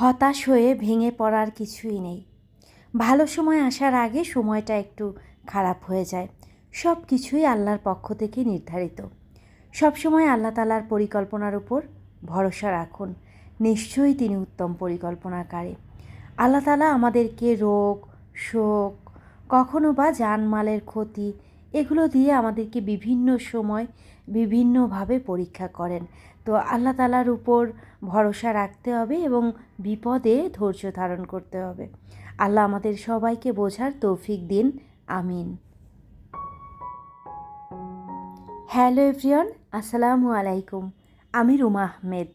হতাশ হয়ে ভেঙে পড়ার কিছুই নেই। ভালো সময় আসার আগে সময়টা একটু খারাপ হয়ে যায়। সব কিছুই আল্লাহর পক্ষ থেকে নির্ধারিত। সবসময় আল্লাহ তালার পরিকল্পনার উপর ভরসা রাখুন। নিশ্চয়ই তিনি উত্তম পরিকল্পনাকারী। আল্লাহ তালা আমাদেরকে রোগ, শোক, কখনো বা জানমালের ক্ষতি এগুলো দিয়ে আমাদেরকে বিভিন্ন সময় বিভিন্নভাবে পরীক্ষা করেন। তো আল্লাহ তালার উপর ভরসা রাখতে হবে এবং বিপদে ধৈর্য ধারণ করতে হবে। আল্লাহ আমাদের সবাইকে বোঝার তৌফিক দিন। আমিন। হ্যালো এভরিয়ন আসসালামু আলাইকুম। আমি রুমা আহমেদ,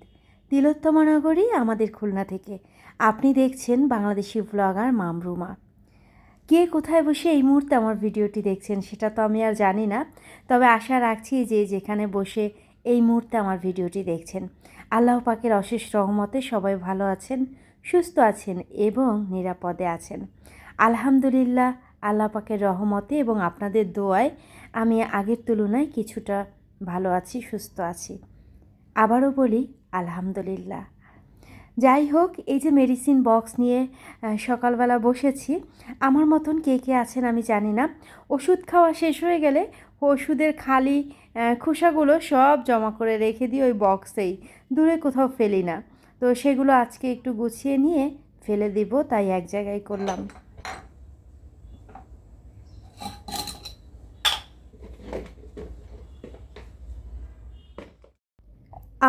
তিলোত্তমা নগরী, আমাদের খুলনা থেকে। আপনি দেখছেন বাংলাদেশি ব্লগার মামরুমা। কে কোথায় বসে এই মুহূর্তে আমার ভিডিওটি দেখছেন সেটা তো আমি আর জানি না। তবে আশা রাখছি যে যেখানে বসে এই মুহূর্তে আমার ভিডিওটি দেখছেন। আল্লাহ পাকের অশেষ রহমতে সবাই ভালো আছেন, সুস্থ আছেন এবং নিরাপদে আছেন। আলহামদুলিল্লাহ, আল্লাহ পাকের রহমতে এবং আপনাদের দোয়ায় আমি আগের তুলনায় কিছুটা ভালো আছি, সুস্থ আছি। আবারও বলি, আলহামদুলিল্লাহ। যাই হোক, এই যে মেডিসিন বক্স নিয়ে সকালবেলা বসেছি, আমার মতন কে কে আছেন আমি জানি না। ওষুধ খাওয়া শেষ হয়ে গেলে ওষুধের খালি খোসাগুলো সব জমা করে রেখে দিই ওই বক্সেই দূরে কোথাও ফেলি না। তো সেগুলো আজকে একটু গুছিয়ে নিয়ে ফেলে দিব, তাই এক জায়গায় করলাম।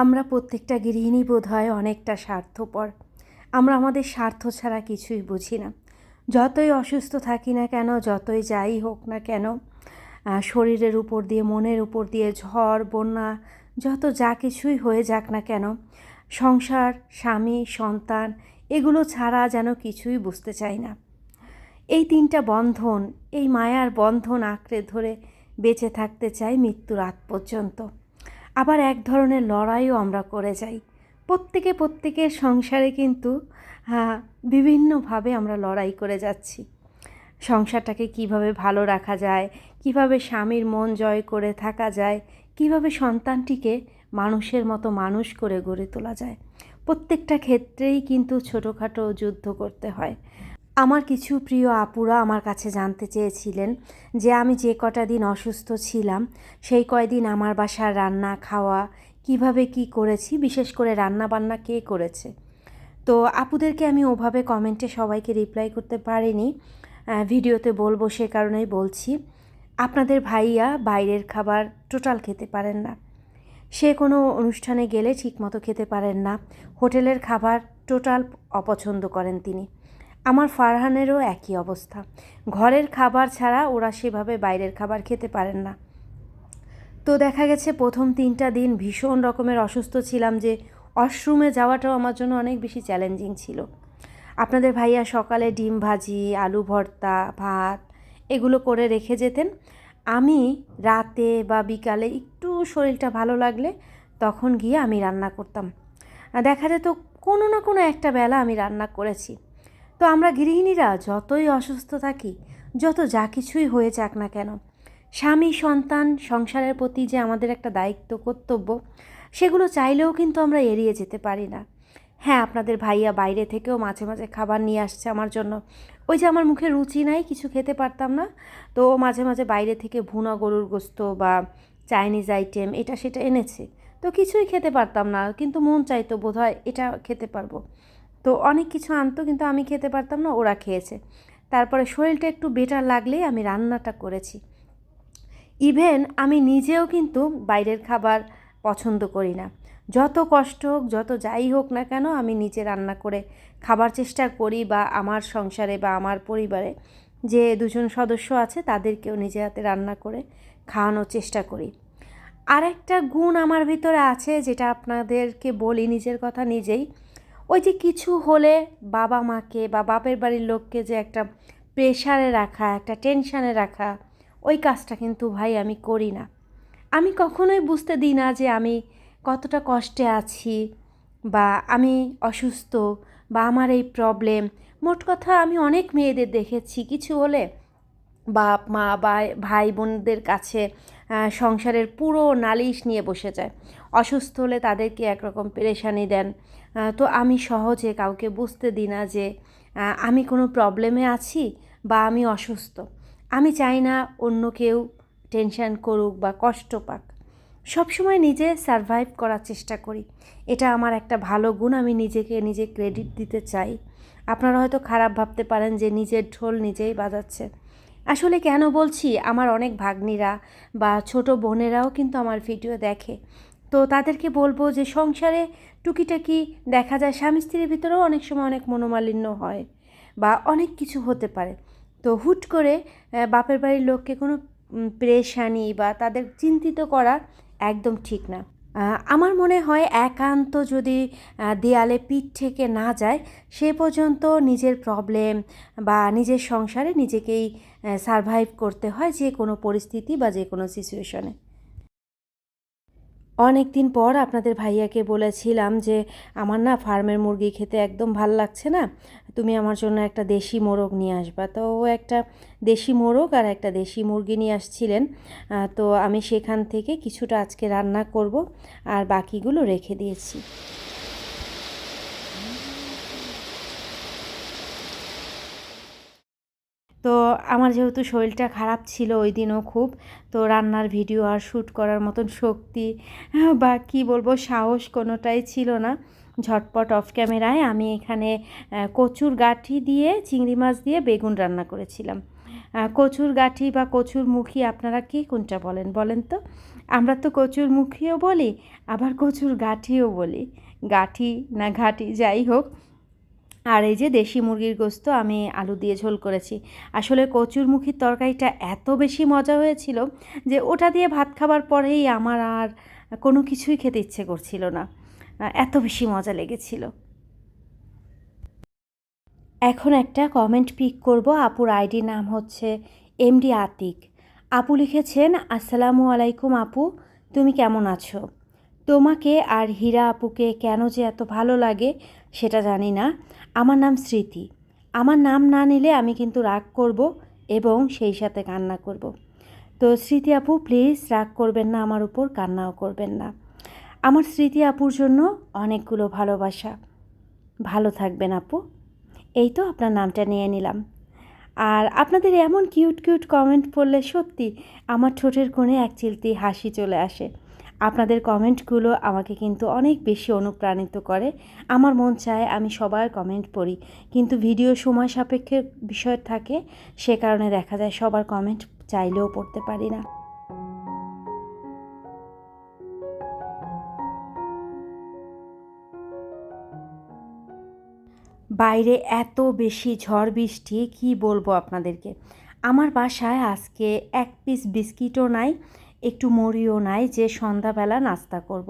আমরা প্রত্যেকটা গৃহিণী বোধ হয় অনেকটা স্বার্থপর। আমরা আমাদের স্বার্থ ছাড়া কিছুই বুঝি না। যতই অসুস্থ থাকি না কেন, যতই যাই হোক না কেন শরীরের উপর দিয়ে, মনের উপর দিয়ে, ঝড়, বন্যা, যত যা কিছুই হয়ে যাক না কেন, সংসার, স্বামী, সন্তান, এগুলো ছাড়া যেন কিছুই বুঝতে চাই না। এই তিনটা বন্ধন, এই মায়ার বন্ধন আঁকড়ে ধরে বেঁচে থাকতে চাই মৃত্যুর আগ পর্যন্ত। আবার এক ধরনের লড়াইও আমরা করে যাই। প্রত্যেকে প্রত্যেকের সংসারে কিন্তু বিভিন্নভাবে আমরা লড়াই করে যাচ্ছি। সংসারটাকে কীভাবে ভালো রাখা যায়, কীভাবে স্বামীর মন জয় করে থাকা যায়, কীভাবে সন্তানটিকে মানুষের মতো মানুষ করে গড়ে তোলা যায়। প্রত্যেকটা ক্ষেত্রেই কিন্তু ছোটোখাটো যুদ্ধ করতে হয়। আমার কিছু প্রিয় আপুরা আমার কাছে জানতে চেয়েছিলেন যে আমি যে কটা দিন অসুস্থ ছিলাম, সেই কয়দিন আমার বাসার রান্না, খাওয়া, কীভাবে কি করেছি, বিশেষ করে রান্না বান্না কে করেছে। তো আপুদেরকে আমি ওভাবে কমেন্টে সবাইকে রিপ্লাই করতে পারিনি ভিডিওতে বলব সে কারণেই বলছি। আপনাদের ভাইয়া বাইরের খাবার টোটাল খেতে পারেন না। সে কোনো অনুষ্ঠানে গেলে ঠিকমতো খেতে পারেন না। হোটেলের খাবার টোটাল অপছন্দ করেন তিনি। আমার ফারহানেরও একই অবস্থা। ঘরের খাবার ছাড়া ওরা সেভাবে বাইরের খাবার খেতে পারেন না। তো দেখা গেছে প্রথম তিনটা দিন ভীষণ রকমের অসুস্থ ছিলাম যে ওয়াশরুমে যাওয়াটাও আমার জন্য অনেক বেশি চ্যালেঞ্জিং ছিল। আপনাদের ভাইয়া সকালে ডিম ভাজি, আলু ভর্তা, ভাত এগুলো করে রেখে যেতেন। আমি রাতে বা বিকালে একটু শরীরটা ভালো লাগলে তখন গিয়ে আমি রান্না করতাম। দেখা যেত কোনো না কোনো একটা বেলা আমি রান্না করেছি। তো আমরা গৃহিণীরা যতই অসুস্থ থাকি, যত যা কিছুই হয়ে যাক না কেন, স্বামী, সন্তান, সংসারের প্রতি যে আমাদের একটা দায়িত্ব, কর্তব্য, সেগুলো চাইলেও কিন্তু আমরা এড়িয়ে যেতে পারি না। হ্যাঁ আপনাদের ভাইয়া বাইরে থেকেও মাঝে মাঝে খাবার নিয়ে আসছে আমার জন্য। ওই যে আমার মুখে রুচি নাই, কিছু খেতে পারতাম না। তো মাঝে মাঝে বাইরে থেকে ভুনা গরুর গোস্ত বা চাইনিজ আইটেম, এটা সেটা এনেছে। তো কিছুই খেতে পারতাম না, কিন্তু মন চাইতো বোধহয় এটা খেতে পারব। তো অনেক কিছু আনতো, কিন্তু আমি খেতে পারতাম না, ওরা খেয়েছে। তারপরে শরীরটা একটু বেটার লাগলেই আমি রান্নাটা করেছি। ইভেন আমি নিজেও কিন্তু বাইরের খাবার পছন্দ করি না। যত কষ্ট হোক, যত যাই হোক না কেন, আমি নিজে রান্না করে খাবার চেষ্টা করি বা আমার সংসারে বা আমার পরিবারে যে দুজন সদস্য আছে, তাদেরকেও নিজে হাতে রান্না করে খাওয়ানোর চেষ্টা করি। আরেকটা গুণ আমার ভিতরে আছে, যেটা আপনাদেরকে বলি নিজের কথা নিজেই ওই যে কিছু হলে বাবা মাকে বা বাপের বাড়ির লোককে যে একটা প্রেশারে রাখা, একটা টেনশানে রাখা, ওই কাজটা কিন্তু ভাই আমি করি না। আমি কখনোই বুঝতে দিই না যে আমি কতটা কষ্টে আছি বা আমি অসুস্থ বা আমার এই প্রবলেম মোট কথা আমি অনেক মেয়েদের দেখেছি, কিছু হলে বাপ, মা বা ভাই বোনদের কাছে সংসারের পুরো নালিশ নিয়ে বসে যায়। অসুস্থ হলে তাদেরকে একরকম পেরেশানি দেন। তো আমি সহজে কাউকে বুঝতে দিই না যে আমি কোনো প্রবলেমে আছি বা আমি অসুস্থ। আমি চাই না অন্য কেউ টেনশান করুক বা কষ্ট পাক। সবসময় নিজে সারভাইভ করার চেষ্টা করি। এটা আমার একটা ভালো গুণ, আমি নিজেকে, নিজে ক্রেডিট দিতে চাই। আপনারা হয়তো খারাপ ভাবতে পারেন যে, নিজের ঢোল নিজেই বাজাচ্ছে। আসলে কেন বলছি, আমার অনেক ভাগ্নিরা বা ছোট বোনেরাও কিন্তু আমার ভিডিও দেখে। তো তাদেরকে বলব যে সংসারে টুকিটাকি দেখা যায় স্বামী স্ত্রীর ভিতরেও অনেক সময় অনেক মনোমালিন্য হয় বা অনেক কিছু হতে পারে। তো হুট করে বাপের বাড়ির লোককে কোনো প্রেশানি বা তাদের চিন্তিত করা একদম ঠিক না। আমার মনে হয় একান্ত যদি দেয়ালে পিঠ থেকে না যায়, সে পর্যন্ত নিজের প্রবলেম বা নিজের সংসারে নিজেকেই সারভাইভ করতে হয় যে কোনো পরিস্থিতি বা যে কোনো সিচুয়েশনে অনেক দিন পর আপনাদের ভাইয়াকে বলেছিলাম যে, আমার না ফার্মের মুরগি খেতে একদম ভালো লাগছে না। তুমি আমার জন্য একটা দেশি মোরগ নিয়ে আসবা। তো ও একটা দেশি মোরগ আর একটা দেশি মুরগি নিয়ে আসছিলেন। তো আমি সেখান থেকে কিছুটা আজকে রান্না করব আর বাকিগুলো রেখে দিয়েছি। তো আমার যেহেতু শরীরটা খারাপ ছিল ওই দিনও খুব, তো রান্নার ভিডিও আর শ্যুট করার মতন শক্তি বা কি বলব, সাহস কোনোটাই ছিল না। ঝটপট অফ ক্যামেরায় আমি এখানে কচুর গাঠি দিয়ে, চিংড়ি মাছ দিয়ে বেগুন রান্না করেছিলাম। কচুর গাঠি বা কচুর মুখী আপনারা কে কোনটা বলেন? বলেন তো। আমরা তো কচুর মুখিও বলি, আবার কচুর গাঠিও বলি। গাঠি না ঘাটি, যাই হোক। আর এই যে দেশি মুরগির গোস্ত আমি আলু দিয়ে ঝোল করেছি। আসলে কচুরমুখীর তরকারিটা এত বেশি মজা হয়েছিল যে ওটা দিয়ে ভাত খাবার পরেই আমার আর কোনো কিছুই খেতে ইচ্ছে করছিল না। এত বেশি মজা লেগেছিল। এখন একটা কমেন্ট পিক করব। আপুর আইডি নাম হচ্ছে এমডি আতিক। আপু লিখেছেন, আসসালামু আলাইকুম আপু, তুমি কেমন আছো? তোমাকে আর হীরা আপুকে কেন যে এত ভালো লাগে সেটা জানি না। আমার নাম স্মৃতি। আমার নাম না নিলে আমি কিন্তু রাগ করব এবং সেই সাথে কান্না করব। তো স্মৃতি আপু প্লিজ রাগ করবেন না, আমার উপর কান্নাও করবেন না। আমার স্মৃতি আপুর জন্য অনেকগুলো ভালোবাসা। ভালো থাকবেন আপু। এই তো আপনার নামটা নিয়ে নিলাম। আর আপনাদের এমন কিউট কিউট কমেন্ট পড়লে সত্যি আমার ঠোঁটের কোণে এক চিলতি হাসি চলে আসে। আপনাদের কমেন্টগুলো আমাকে কিন্তু অনেক বেশি অনুপ্রাণিত করে। আমার মন চায় আমি সবার কমেন্ট পড়ি। কিন্তু ভিডিও সময় সাপেক্ষে বিষয় থাকে, সে কারণে দেখা যায় সবার কমেন্ট চাইলেও পড়তে পারি না। বাইরে এত বেশি ঝড় বৃষ্টি, কি বলব আপনাদেরকে? আমার বাসায় আজকে এক পিস বিস্কিটও নাই একটু মরিও নাই যে সন্ধ্যাবেলা নাস্তা করব।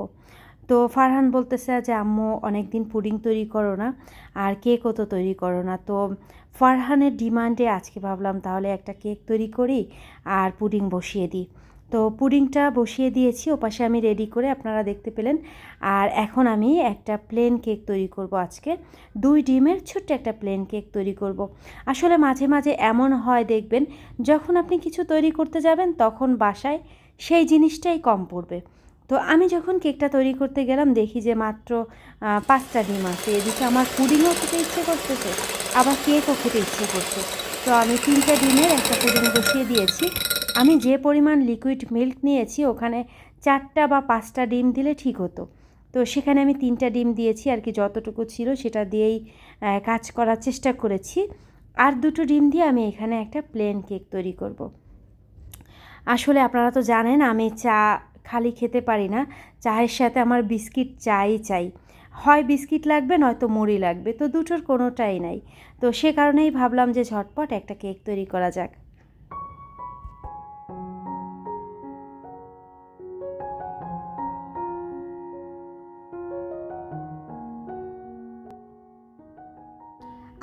তো ফারহান বলতেছে যে, আম্মু অনেক দিন পুডিং তৈরি করো না আর কেকও তো তৈরি করো না তো ফারহানের ডিমান্ডে আজকে ভাবলাম তাহলে একটা কেক তৈরি করি আর পুডিং বসিয়ে দিই তো পুডিংটা বসিয়ে দিয়েছি, ওপাশে আমি রেডি করে আপনারা দেখতে পেলেন। আর এখন আমি একটা প্লেন কেক তৈরি করব আজকে। দুই ডিমের ছোট্ট একটা প্লেন কেক তৈরি করব। আসলে মাঝে মাঝে এমন হয় দেখবেন, যখন আপনি কিছু তৈরি করতে যাবেন, তখন বাসায় সেই জিনিসটাই কম পড়বে। তো আমি যখন কেকটা তৈরি করতে গেলাম, দেখি যে মাত্র পাঁচটা ডিম আছে। এদিকে আমার পুডিংও খেতে ইচ্ছে করতেছে, আবার কেকও খেতে ইচ্ছে করছে। তো আমি তিনটা ডিমের একটা পুডিং বসিয়ে দিয়েছি। আমি যে পরিমাণ লিকুইড মিল্ক নিয়েছি, ওখানে চারটা বা পাঁচটা ডিম দিলে ঠিক হতো। তো সেখানে আমি তিনটা ডিম দিয়েছি, আর কি যতটুকু ছিল সেটা দিয়েই কাজ করার চেষ্টা করেছি। আর দুটো ডিম দিয়ে আমি এখানে একটা প্লেন কেক তৈরি করব। আসলে আপনারা তো জানেন, আমি চা খালি খেতে পারি না। চায়ের সাথে আমার বিস্কিট চাই চাই। হয় বিস্কিট লাগবে, নয়তো মুড়ি লাগবে, তো দুটোর কোনোটাই নাই। তো সে কারণেই ভাবলাম যে ঝটপট একটা কেক তৈরি করা যাক।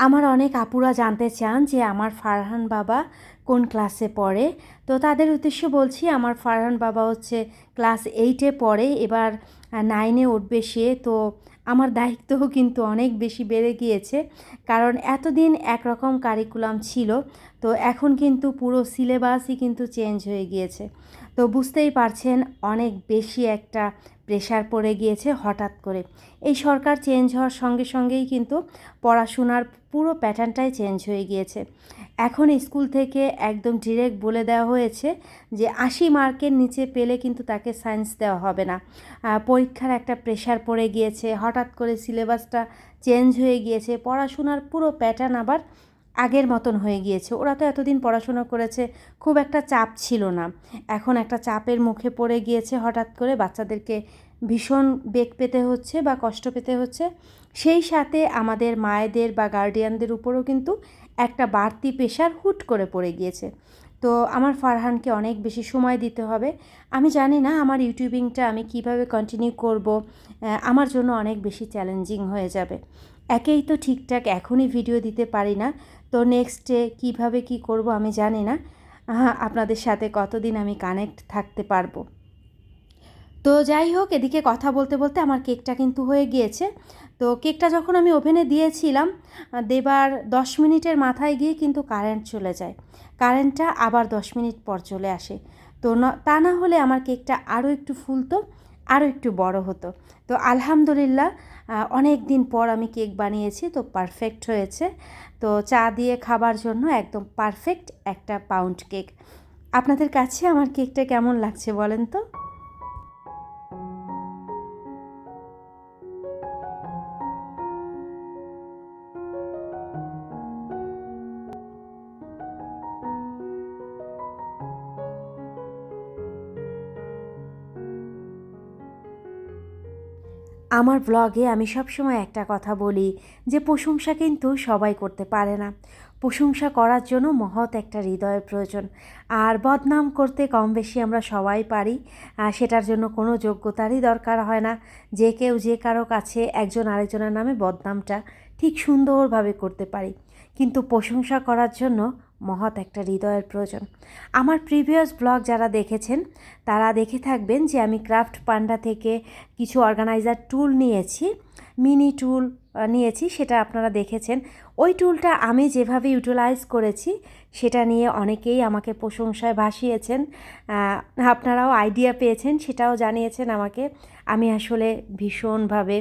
আমার অনেক আপুরা জানতে চান যে আমার ফারহান বাবা কোন ক্লাসে পড়ে। তো তাদের উদ্দেশ্যে বলছি, আমার ফারহান বাবা হচ্ছে ক্লাস এইটে পড়ে, এবার নাইনে উঠবে সে। তো আমার দায়িত্বও কিন্তু অনেক বেশি বেড়ে গিয়েছে, কারণ এতদিন একরকম কারিকুলাম ছিল। তো এখন কিন্তু পুরো সিলেবাসই কিন্তু চেঞ্জ হয়ে গিয়েছে। তো বুঝতেই পারছেন, অনেক বেশি একটা প্রেশার পড়ে গিয়েছে হঠাৎ করে। এই সরকার চেঞ্জ হওয়ার সঙ্গে সঙ্গেই কিন্তু পড়াশোনার পুরো প্যাটার্নটাই চেঞ্জ হয়ে গিয়েছে। এখন স্কুল থেকে একদম ডিরেক্ট বলে দেওয়া হয়েছে যে আশি মার্কের নিচে পেলে কিন্তু তাকে সায়েন্স দেওয়া হবে না। পরীক্ষার একটা প্রেশার পড়ে গিয়েছে, হঠাৎ করে সিলেবাসটা চেঞ্জ হয়ে গিয়েছে, পড়াশোনার পুরো প্যাটার্ন আবার আগের মতন হয়ে গিয়েছে। ওরা তো এতদিন পড়াশোনা করেছে, খুব একটা চাপ ছিল না। এখন একটা চাপের মুখে পড়ে গিয়েছে হঠাৎ করে, বাচ্চাদেরকে ভীষণ বেগ পেতে হচ্ছে বা কষ্ট পেতে হচ্ছে। সেই সাথে আমাদের মায়েদের বা গার্ডিয়ানদের উপরও কিন্তু একটা বাড়তি পেশার হুট করে পড়ে গিয়েছে। তো আমার ফারহানকে অনেক বেশি সময় দিতে হবে। আমি জানি না আমার ইউটিউবিংটা আমি কীভাবে কন্টিনিউ করব আমার জন্য অনেক বেশি চ্যালেঞ্জিং হয়ে যাবে। একেই তো ঠিকঠাক এখনই ভিডিও দিতে পারি না। তো নেক্সটে কীভাবে কি করব আমি জানি না। আপনাদের সাথে কতদিন আমি কানেক্ট থাকতে পারব। তো যাই হোক, এদিকে কথা বলতে বলতে আমার কেকটা কিন্তু হয়ে গিয়েছে। তো কেকটা যখন আমি ওভেনে দিয়েছিলাম, দেবার দশ মিনিটের মাথায় গিয়ে কিন্তু কারেন্ট চলে যায়। কারেন্টটা আবার দশ মিনিট পর চলে আসে। তো তা না হলে আমার কেকটা আরও একটু ফুলতো আরও একটু বড় হতো। তো আলহামদুলিল্লাহ অনেক দিন পর আমি কেক বানিয়েছি, তো পারফেক্ট হয়েছে। তো চা দিয়ে খাবার জন্য একদম পারফেক্ট একটা পাউন্ড কেক আপনাদের কাছে আমার কেকটা কেমন লাগছে বলেন তো? আমার ব্লগে আমি সবসময় একটা কথা বলি যে প্রশংসা কিন্তু সবাই করতে পারে না। প্রশংসা করার জন্য মহৎ একটা হৃদয়ের প্রয়োজন। আর বদনাম করতে কম বেশি আমরা সবাই পারি, আর সেটার জন্য কোনো যোগ্যতারই দরকার হয় না। যে কেউ যে কারও কাছে একজন আরেকজনের নামে বদনামটা ঠিক সুন্দরভাবে করতে পারি। কিন্তু প্রশংসা করার জন্য মহৎ একটা হৃদয়ের প্রয়োজন। আমার প্রিভিয়াস ব্লগ যারা দেখেছেন, তারা দেখে থাকবেন যে আমি ক্রাফট পান্ডা থেকে কিছু অর্গানাইজার টুল নিয়েছি মিনি টুল নিয়েছি, সেটা আপনারা দেখেছেন। ওই টুলটা আমি যেভাবে ইউটিলাইজ করেছি, সেটা নিয়ে অনেকেই আমাকে প্রশংসায় ভাসিয়েছেন। আপনারাও আইডিয়া পেয়েছেন, সেটাও জানিয়েছেন আমাকে। আমি আসলে ভীষণভাবে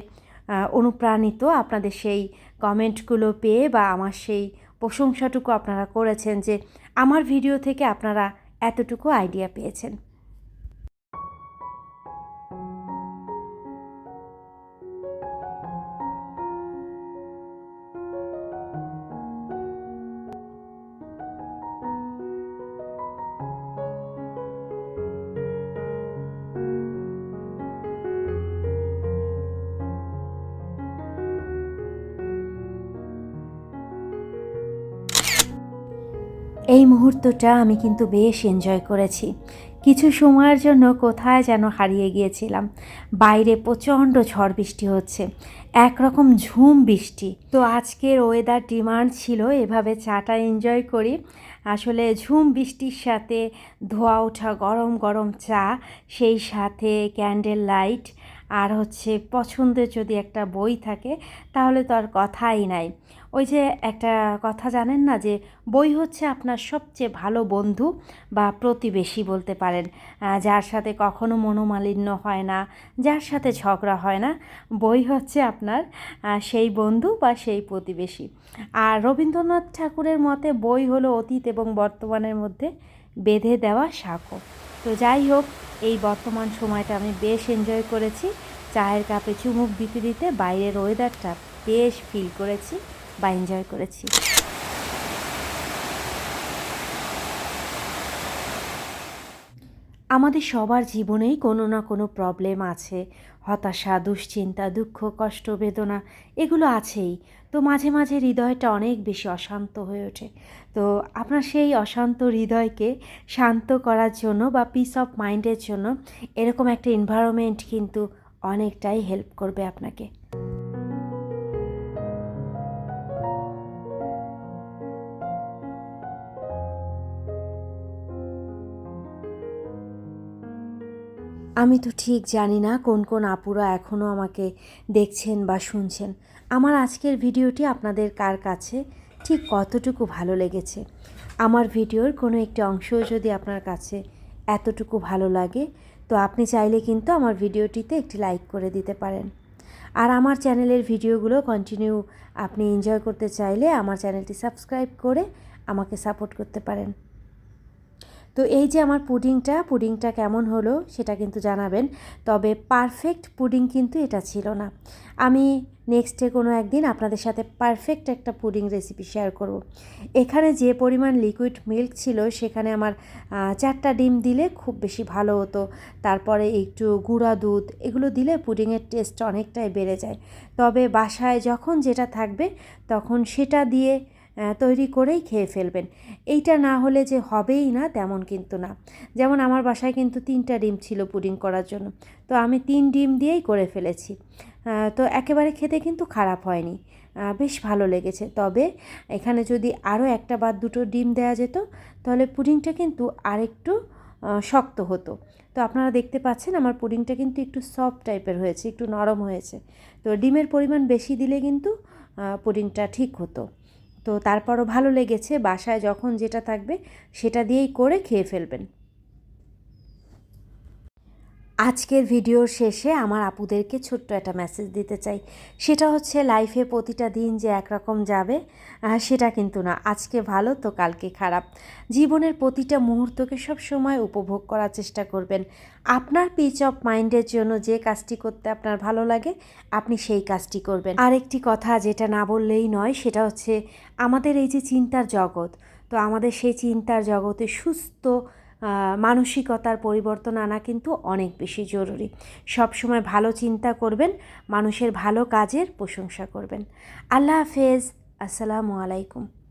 অনুপ্রাণিত আপনাদের সেই কমেন্টগুলো পেয়ে বা আমার সেই প্রশংসাটুকু আপনারা করেছেন যে আমার ভিডিও থেকে আপনারা এতটুকু আইডিয়া পেয়েছেন। এই মুহূর্তটা আমি কিন্তু বেশ এনজয় করেছি। কিছু সময়ের জন্য কোথায় যেন হারিয়ে গিয়েছিলাম। বাইরে প্রচণ্ড ঝড় বৃষ্টি হচ্ছে, একরকম ঝুম বৃষ্টি। তো আজকের ওয়েদার ডিমান্ড ছিল, এভাবে চাটা এনজয় করি। আসলে ঝুম বৃষ্টির সাথে ধোয়া ওঠা, গরম গরম চা, সেই সাথে ক্যান্ডেল লাইট আর হচ্ছে পছন্দের যদি একটা বই থাকে, তাহলে তো আর কথাই নাই। ওই যে একটা কথা জানেন না যে বই হচ্ছে আপনার সবচেয়ে ভালো বন্ধু বা প্রতিবেশী বলতে পারেন। যার সাথে কখনো মনোমালিন্য হয় না, যার সাথে ঝগড়া হয় না। বই হচ্ছে আপনার সেই বন্ধু বা সেই প্রতিবেশী। আর রবীন্দ্রনাথ ঠাকুরের মতে বই হলো অতীত এবং বর্তমানের মধ্যে বেঁধে দেওয়া সাঁকো। তো যাই হোক, এই বর্তমান সময়টা আমি বেশ এনজয় করেছি। চায়ের কাপে চুমুক দিতে দিতে বাইরের ওয়েদারটা বেশ ফিল করেছি। বা এনজয় করেছি। আমাদের সবার জীবনেই কোনো না কোনো প্রবলেম আছে। হতাশা, দুশ্চিন্তা, দুঃখ, কষ্ট, বেদনা, এগুলো আছেই। তো মাঝে মাঝে হৃদয়টা অনেক বেশি অশান্ত হয়ে ওঠে। তো আপনার সেই অশান্ত হৃদয়কে শান্ত করার জন্য বা পিস অফ মাইন্ডের জন্য এরকম একটা এনভায়রনমেন্ট কিন্তু অনেকটাই হেল্প করবে আপনাকে। আমি তো ঠিক জানি না কোন কোন আপুরা এখনও আমাকে দেখছেন বা শুনছেন। আমার আজকের ভিডিওটি আপনাদের কার কাছে? ঠিক কতটুকু ভালো লেগেছে? আমার ভিডিওর কোনো একটি অংশ যদি আপনার কাছে এতটুকু ভালো লাগে, তো আপনি চাইলে কিন্তু আমার ভিডিওটিতে একটি লাইক করে দিতে পারেন। আর আমার চ্যানেলের ভিডিওগুলো কন্টিনিউ আপনি এনজয় করতে চাইলে আমার চ্যানেলটি সাবস্ক্রাইব করে আমাকে সাপোর্ট করতে পারেন। তো এই যে আমার পুডিংটা পুডিংটা কেমন হলো সেটা কিন্তু জানাবেন। তবে পারফেক্ট পুডিং কিন্তু এটা ছিল না। আমি নেক্সটে কোনো একদিন আপনাদের সাথে পারফেক্ট একটা পুডিং রেসিপি শেয়ার করব। এখানে যে পরিমাণ লিকুইড মিল্ক ছিল সেখানে আমার চারটা ডিম দিলে খুব বেশি ভালো হতো। তারপরে একটু গুঁড়া দুধ, এগুলো দিলে পুডিংয়ের টেস্ট অনেকটাই বেড়ে যায়। তবে বাসায় যখন যেটা থাকবে তখন সেটা দিয়ে তৈরি করেই খেয়ে ফেলবেন। এইটা না হলে যে হবেই না তেমন কিন্তু না। যেমন আমার বাসায় কিন্তু তিনটা ডিম ছিল পুডিং করার জন্য। তো আমি তিন ডিম দিয়েই করে ফেলেছি। তো একেবারে খেতে কিন্তু খারাপ হয়নি। বেশ ভালো লেগেছে। তবে এখানে যদি আরও একটা বা দুটো ডিম দেওয়া যেত, তাহলে পুডিংটা কিন্তু আরেকটু শক্ত হতো। তো আপনারা দেখতে পাচ্ছেন আমার পুডিংটা কিন্তু একটু সফট টাইপের হয়েছে, একটু নরম হয়েছে। তো ডিমের পরিমাণ বেশি দিলে কিন্তু পুডিংটা ঠিক হতো। তো তারপরও ভালো লেগেছে বাসায় যখন যেটা থাকবে সেটা দিয়েই করে খেয়ে ফেলবেন। আজকের ভিডিওর শেষে আমার আপুদেরকে ছোট্ট একটা মেসেজ দিতে চাই। সেটা হচ্ছে লাইফে প্রতিটা দিন যে একরকম যাবে সেটা কিন্তু না। আজকে ভালো, তো কালকে খারাপ। জীবনের প্রতিটা মুহূর্তকে সব সময় উপভোগ করার চেষ্টা করবেন। আপনার পিচ অফ মাইন্ডের জন্য যে কাজটি করতে আপনার ভালো লাগে, আপনি সেই কাজটি করবেন। আরেকটি কথা যেটা না বললেই নয়, সেটা হচ্ছে আমাদের এই যে চিন্তার জগৎ, তো আমাদের সেই চিন্তার জগতে সুস্থ মানসিকতার পরিবর্তন আনা কিন্তু অনেক বেশি জরুরি। সবসময় ভালো চিন্তা করবেন, মানুষের ভালো কাজের প্রশংসা করবেন। আল্লাহ হাফেজ, আসসালামু আলাইকুম।